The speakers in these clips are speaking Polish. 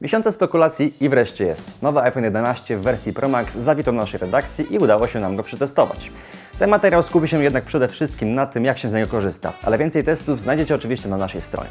Miesiące spekulacji i wreszcie jest. Nowy iPhone 11 w wersji Pro Max zawitał naszej redakcji i udało się nam go przetestować. Ten materiał skupi się jednak przede wszystkim na tym, jak się z niego korzysta, ale więcej testów znajdziecie oczywiście na naszej stronie.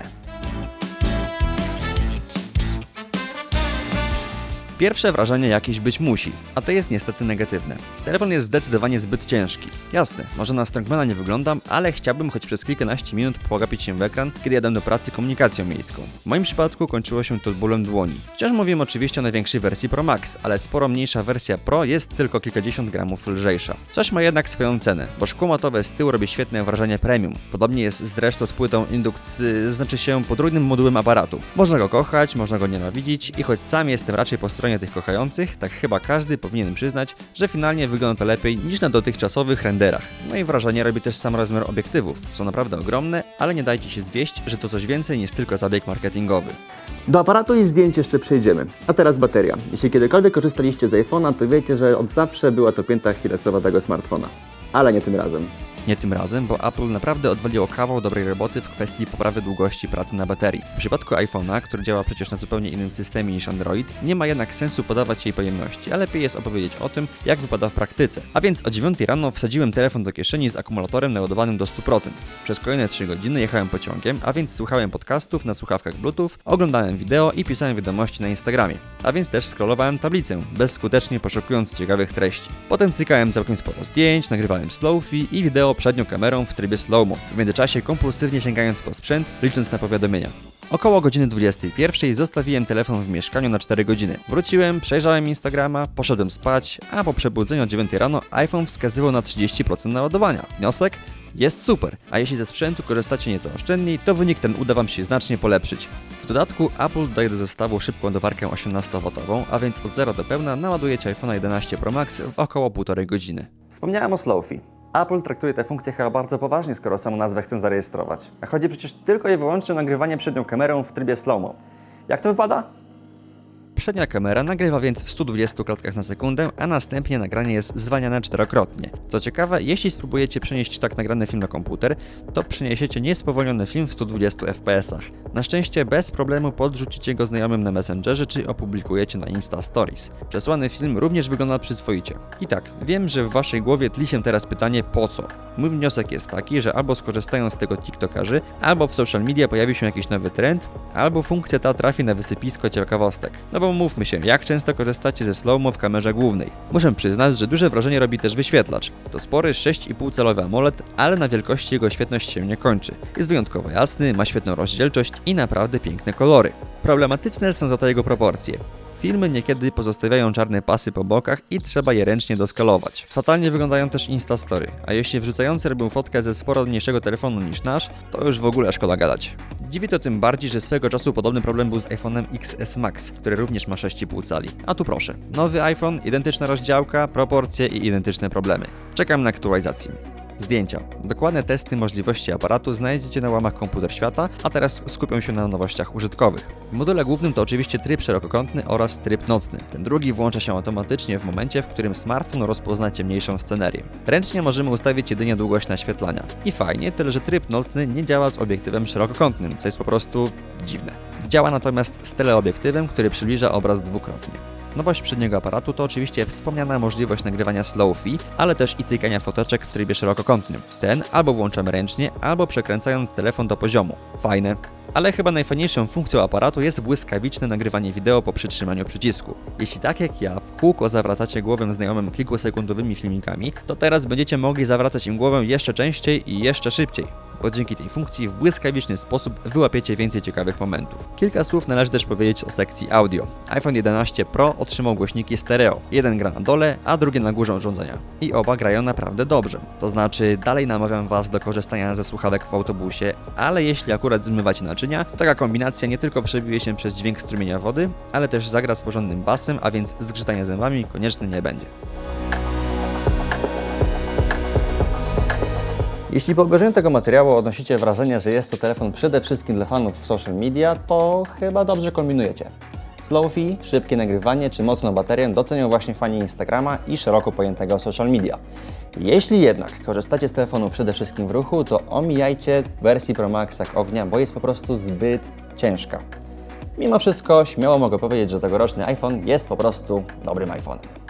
Pierwsze wrażenie jakieś być musi, a to jest niestety negatywne. Telefon jest zdecydowanie zbyt ciężki. Jasne, może na strongmana nie wyglądam, ale chciałbym choć przez kilkanaście minut pogapić się w ekran, kiedy jadę do pracy komunikacją miejską. W moim przypadku kończyło się to bólem dłoni. Wciąż mówimy oczywiście o największej wersji Pro Max, ale sporo mniejsza wersja Pro jest tylko kilkadziesiąt gramów lżejsza. Coś ma jednak swoją cenę, bo szkło matowe z tyłu robi świetne wrażenie premium. Podobnie jest zresztą z płytą indukcji, znaczy się podrójnym modułem aparatu. Można go kochać, można go nienawidzić i choć sam jestem raczej po stronie tych kochających, tak chyba każdy powinien przyznać, że finalnie wygląda to lepiej niż na dotychczasowych renderach. No i wrażenie robi też sam rozmiar obiektywów. Są naprawdę ogromne, ale nie dajcie się zwieść, że to coś więcej niż tylko zabieg marketingowy. Do aparatu i zdjęć jeszcze przejdziemy. A teraz bateria. Jeśli kiedykolwiek korzystaliście z iPhone'a, to wiecie, że od zawsze była to pięta achillesowa tego smartfona. Ale nie tym razem. Nie tym razem, bo Apple naprawdę odwaliło kawał dobrej roboty w kwestii poprawy długości pracy na baterii. W przypadku iPhone'a, który działa przecież na zupełnie innym systemie niż Android, nie ma jednak sensu podawać jej pojemności, a lepiej jest opowiedzieć o tym, jak wypada w praktyce. A więc o 9 rano wsadziłem telefon do kieszeni z akumulatorem naładowanym do 100%. Przez kolejne 3 godziny jechałem pociągiem, a więc słuchałem podcastów na słuchawkach Bluetooth, oglądałem wideo i pisałem wiadomości na Instagramie. A więc też scrollowałem tablicę, bezskutecznie poszukując ciekawych treści. Potem cykałem całkiem sporo zdjęć, nagrywałem slowfi i wideo przednią kamerą w trybie slow-mo, w międzyczasie kompulsywnie sięgając po sprzęt, licząc na powiadomienia. Około godziny 21 zostawiłem telefon w mieszkaniu na 4 godziny. Wróciłem, przejrzałem Instagrama, poszedłem spać, a po przebudzeniu o 9 rano iPhone wskazywał na 30% naładowania. Wniosek? Jest super, a jeśli ze sprzętu korzystacie nieco oszczędniej, to wynik ten uda Wam się znacznie polepszyć. W dodatku Apple daje do zestawu szybką ładowarkę 18W, a więc od 0 do pełna naładujecie iPhone 11 Pro Max w około 1,5 godziny. Wspomniałem o Slowfi. Apple traktuje tę funkcję chyba bardzo poważnie, skoro samą nazwę chce zarejestrować. A chodzi przecież tylko i wyłącznie o nagrywanie przednią kamerą w trybie slow-mo. Jak to wypada? Przednia kamera nagrywa więc w 120 klatkach na sekundę, a następnie nagranie jest zwalniane czterokrotnie. Co ciekawe, jeśli spróbujecie przenieść tak nagrany film na komputer, to przeniesiecie niespowolniony film w 120 fps. Na szczęście bez problemu podrzucicie go znajomym na Messengerze czy opublikujecie na Insta Stories. Przesłany film również wygląda przyzwoicie. I tak, wiem, że w waszej głowie tli się teraz pytanie po co? Mój wniosek jest taki, że albo skorzystają z tego TikTokerzy, albo w social media pojawi się jakiś nowy trend, albo funkcja ta trafi na wysypisko ciekawostek. No bo mówmy się, jak często korzystacie ze slow-mo w kamerze głównej. Muszę przyznać, że duże wrażenie robi też wyświetlacz. To spory 6,5 calowy AMOLED, ale na wielkości jego świetność się nie kończy. Jest wyjątkowo jasny, ma świetną rozdzielczość i naprawdę piękne kolory. Problematyczne są za to jego proporcje. Filmy niekiedy pozostawiają czarne pasy po bokach i trzeba je ręcznie doskalować. Fatalnie wyglądają też Instastory, a jeśli wrzucający robią fotkę ze sporo mniejszego telefonu niż nasz, to już w ogóle szkoda gadać. Dziwi to tym bardziej, że swego czasu podobny problem był z iPhone'em XS Max, który również ma 6,5 cali. A tu proszę, nowy iPhone, identyczna rozdziałka, proporcje i identyczne problemy. Czekam na aktualizację. Zdjęcia. Dokładne testy możliwości aparatu znajdziecie na łamach Komputer Świata, a teraz skupią się na nowościach użytkowych. W module głównym to oczywiście tryb szerokokątny oraz tryb nocny. Ten drugi włącza się automatycznie w momencie, w którym smartfon rozpozna ciemniejszą scenerię. Ręcznie możemy ustawić jedynie długość naświetlania. I fajnie, tyle że tryb nocny nie działa z obiektywem szerokokątnym, co jest po prostu dziwne. Działa natomiast z teleobiektywem, który przybliża obraz dwukrotnie. Nowość przedniego aparatu to oczywiście wspomniana możliwość nagrywania slow-fi, ale też i cykania foteczek w trybie szerokokątnym. Ten albo włączamy ręcznie, albo przekręcając telefon do poziomu. Fajne. Ale chyba najfajniejszą funkcją aparatu jest błyskawiczne nagrywanie wideo po przytrzymaniu przycisku. Jeśli tak jak ja w kółko zawracacie głowę znajomym kilkusekundowymi filmikami, to teraz będziecie mogli zawracać im głowę jeszcze częściej i jeszcze szybciej bo dzięki tej funkcji w błyskawiczny sposób wyłapiecie więcej ciekawych momentów. Kilka słów należy też powiedzieć o sekcji audio. iPhone 11 Pro otrzymał głośniki stereo. Jeden gra na dole, a drugi na górze urządzenia. I oba grają naprawdę dobrze. To znaczy, dalej namawiam Was do korzystania ze słuchawek w autobusie, ale jeśli akurat zmywacie naczynia, taka kombinacja nie tylko przebije się przez dźwięk strumienia wody, ale też zagra z porządnym basem, a więc zgrzytania zębami konieczne nie będzie. Jeśli po obejrzeniu tego materiału odnosicie wrażenie, że jest to telefon przede wszystkim dla fanów social media, to chyba dobrze kombinujecie. Slowfi, szybkie nagrywanie czy mocną baterię docenią właśnie fani Instagrama i szeroko pojętego social media. Jeśli jednak korzystacie z telefonu przede wszystkim w ruchu, to omijajcie wersji Pro Max jak ognia, bo jest po prostu zbyt ciężka. Mimo wszystko śmiało mogę powiedzieć, że tegoroczny iPhone jest po prostu dobrym iPhone'em.